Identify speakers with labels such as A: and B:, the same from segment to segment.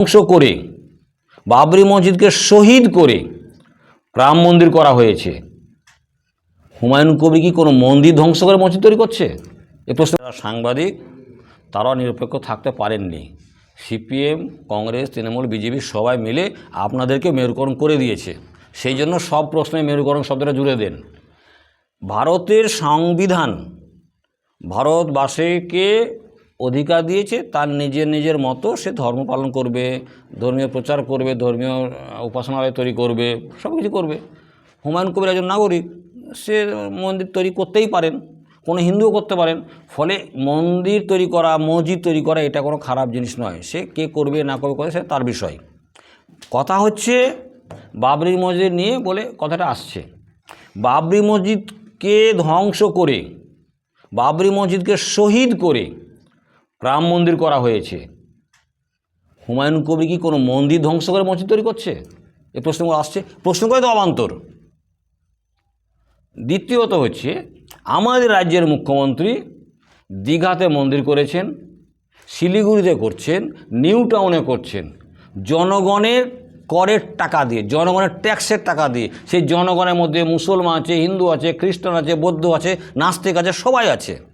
A: ধ্বংস করে, বাবরি মসজিদকে শহীদ করে রাম মন্দির করা হয়েছে। হুমায়ুন কবির কি কোনো মন্দির ধ্বংস করে মসজিদ তৈরি করছে? এ প্রশ্ন সাংবাদিক, তারাও নিরপেক্ষ থাকতে পারেননি। সিপিএম, কংগ্রেস, তৃণমূল, বিজেপি সবাই মিলে আপনাদেরকে মেরুকরণ করে দিয়েছে। সেই জন্য সব প্রশ্নে মেরুকরণ শব্দটা জুড়ে দেন। ভারতের সংবিধান, ভারতবাসীকে অধিকার দিয়েছে, তার নিজের নিজের মতো সে ধর্ম পালন করবে, ধর্মীয় প্রচার করবে, ধর্মীয় উপাসনালয় তৈরি করবে সব কিছু করবে। হুমায়ুন কবির একজন নাগরিক, সে মন্দির তৈরি করতেই পারেন, কোনো হিন্দুও করতে পারেন, ফলে মন্দির তৈরি করা, মসজিদ তৈরি করা এটা কোনো খারাপ জিনিস নয়, সে কে করবে, না করবে করে সে তার বিষয়। কথা হচ্ছে, বাবরি মসজিদ নিয়ে বলে কথাটা আসছে। বাবরি মসজিদকে ধ্বংস করে, বাবরি মসজিদকে শহীদ করে রাম মন্দির করা হয়েছে। হুমায়ুন কবি কি কোনো মন্দির ধ্বংস করে মসজিদ তৈরি করছে? এই প্রশ্নগুলো আসছে। প্রশ্ন করে তো অবান্তর। দ্বিতীয়ত হচ্ছে, আমাদের রাজ্যের মুখ্যমন্ত্রী দীঘাতে মন্দির করেছেন, শিলিগুড়িতে করছেন, নিউ টাউনে করছেন। জনগণের করের টাকা দিয়ে, জনগণের ট্যাক্সের টাকা দিয়ে, সেই জনগণের মধ্যে মুসলমান আছে, হিন্দু আছে, খ্রিস্টান আছে, বৌদ্ধ আছে, নাস্তিক আছে, সবাই আছে।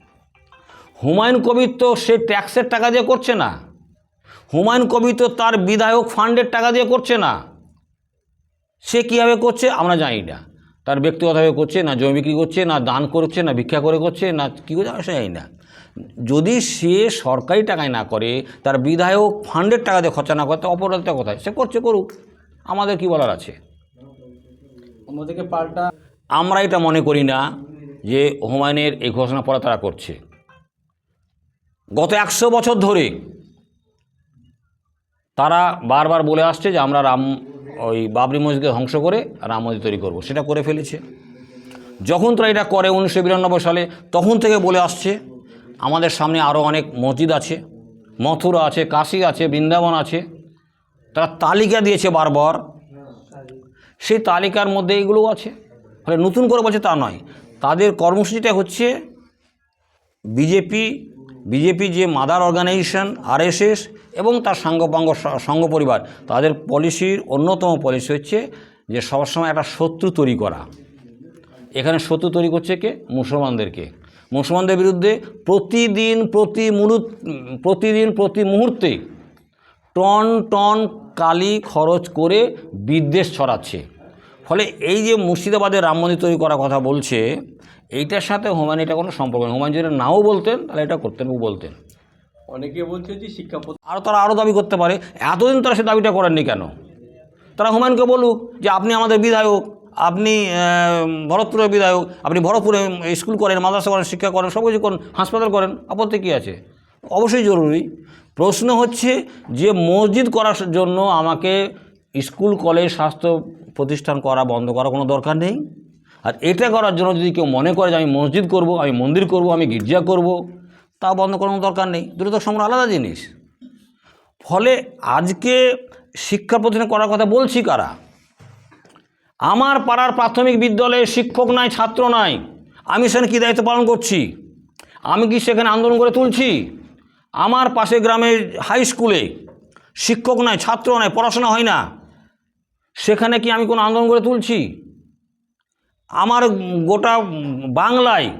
A: হুমায়ুন কবির তো সে ট্যাক্সের টাকা দিয়ে করছে না। হুমায়ুন কবির তো তার বিধায়ক ফান্ডের টাকা দিয়ে করছে না। সে কীভাবে করছে আমরা জানি না। তার ব্যক্তিগতভাবে করছে না জমি বিক্রি করছে না দান করছে না ভিক্ষা করে করছে না কী করছে আমরা জানি না। যদি সে সরকারি টাকায় না করে তার বিধায়ক ফান্ডের টাকা দিয়ে খরচা না করে তো অপরাধটা কোথায়? সে করছে করুক। আমাদের কি বলার আছে?
B: পাল্টা
A: আমরা এটা মনে করি না যে হুমায়ুনের এই ঘোষণা পড়া তারা করছে। গত একশো বছর ধরে তারা বারবার বলে আসছে যে আমরা রাম, ওই বাবরি মসজিদকে ধ্বংস করে রাম মসজিদ তৈরি করব। সেটা করে ফেলেছে। যখন তারা এটা করে উনিশশো বিরানব্বই সালে, তখন থেকে বলে আসছে, আমাদের সামনে আরও অনেক মসজিদ আছে, মথুরা আছে, কাশি আছে, বৃন্দাবন আছে। তারা তালিকা দিয়েছে বারবার। সেই তালিকার মধ্যে এগুলো আছে। ফলে নতুন করে বলছে তা নয়। তাদের কর্মসূচিটা হচ্ছে, বিজেপি বিজেপি যে মাদার অর্গানাইজেশন, আরএসএস এবং তার সাঙ্গপাঙ্গ স- সংঘ পরিবার তাদের পলিসির অন্যতম পলিসি হচ্ছে যে সবসময় একটা শত্রু তৈরি করা। এখানে শত্রু তৈরি করছে কে? মুসলমানদেরকে। মুসলমানদের বিরুদ্ধে প্রতিদিন, প্রতি মুহূর্ত, প্রতিদিন, প্রতি মুহূর্তে টন টন কালি খরচ করে বিদ্বেষ ছড়াচ্ছে। ফলে এই যে মুর্শিদাবাদের রাম মন্দির তৈরি করার কথা বলছে এইটার সাথে হুমায়ুন এটা কোনো সম্পর্ক নেই। হুমায়ুন যদি নাও বলতেন তাহলে এটা করতেন ও বলতেন।
B: অনেকে বলছে যে শিক্ষা
A: আরও তারা আরও দাবি করতে পারে। এতদিন তারা সে দাবিটা করেননি কেন? তারা হুমায়ুনকে বলুক যে আপনি আমাদের বিধায়ক আপনি ভরতপুরের বিধায়ক আপনি ভরতপুরে স্কুল করেন মাদ্রাসা করেন শিক্ষা করেন সব কিছু করেন হাসপাতাল করেন আপত্তি কী আছে? অবশ্যই জরুরি। প্রশ্ন হচ্ছে যে মসজিদ করার জন্য আমাকে স্কুল কলেজ স্বাস্থ্য প্রতিষ্ঠান করা বন্ধ করা কোনো দরকার নেই? আর এটা করার জন্য যদি কেউ মনে করে যে আমি মসজিদ করব, আমি মন্দির করব, আমি গির্জা করব, তা বন্ধ করানোর দরকার নেই। দুটো তো সম্পূর্ণ আলাদা জিনিস। ফলে আজকে শিক্ষা প্রতিষ্ঠান করার কথা বলছি কারা? আমার পাড়ার প্রাথমিক বিদ্যালয়ে শিক্ষক নাই, ছাত্র নাই। আমি সেখানে কী দায়িত্ব পালন করছি? আমি কি সেখানে আন্দোলন করে তুলছি? আমার পাশে গ্রামের হাই স্কুলে শিক্ষক নাই, ছাত্র নাই, পড়াশোনা হয় না। সেখানে কি আমি কোনো আন্দোলন করে তুলছি? আমার গোটা বাংলায়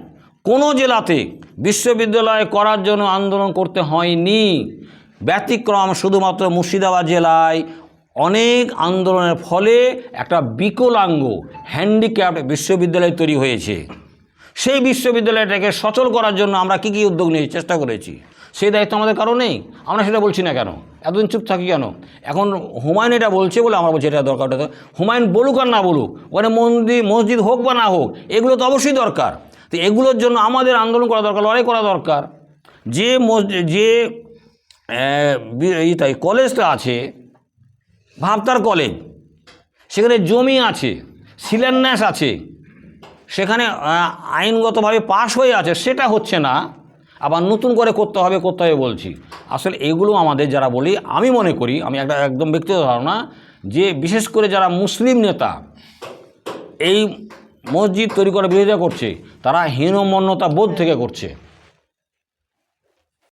A: কোনো জেলাতে বিশ্ববিদ্যালয় করার জন্য আন্দোলন করতে হয়নি। ব্যতিক্রম শুধুমাত্র মুর্শিদাবাদ জেলায় অনেক আন্দোলনের ফলে একটা বিকলাঙ্গ হ্যান্ডিক্যাপ্ট বিশ্ববিদ্যালয় তৈরি হয়েছে। সেই বিশ্ববিদ্যালয়টাকে সচল করার জন্য আমরা কী কী উদ্যোগ নিয়ে চেষ্টা করেছি? সেই দায়িত্ব আমাদের কারও নেই। আমরা সেটা বলছি না কেন? এতদিন চুপ থাকি কেন? এখন হুমায়ুন এটা বলছে বলে আমরা বলছি এটা দরকার হুমায়ুন বলুক আর না বলুক, ওখানে মন্দির মসজিদ হোক বা না হোক, এগুলো তো অবশ্যই দরকার। তো এগুলোর জন্য আমাদের আন্দোলন করা দরকার, লড়াই করা দরকার। যে যে তাই কলেজটা আছে, ভাবতার কলেজ সেখানে জমি আছে, শিলান্যাস আছে সেখানে আইনগতভাবে পাশ হয়ে আছে, সেটা হচ্ছে না। আবার নতুন করে করতে হবে করতে হবে বলছি। আসলে এগুলো আমাদের যারা বলি, আমি মনে করি, আমি একটা একদম ব্যক্তিগত ধারণা, যে বিশেষ করে যারা মুসলিম নেতা, এই মসজিদ তৈরি করার বিরোধিতা করছে, তারা হীনমন্যতা বোধ থেকে করছে।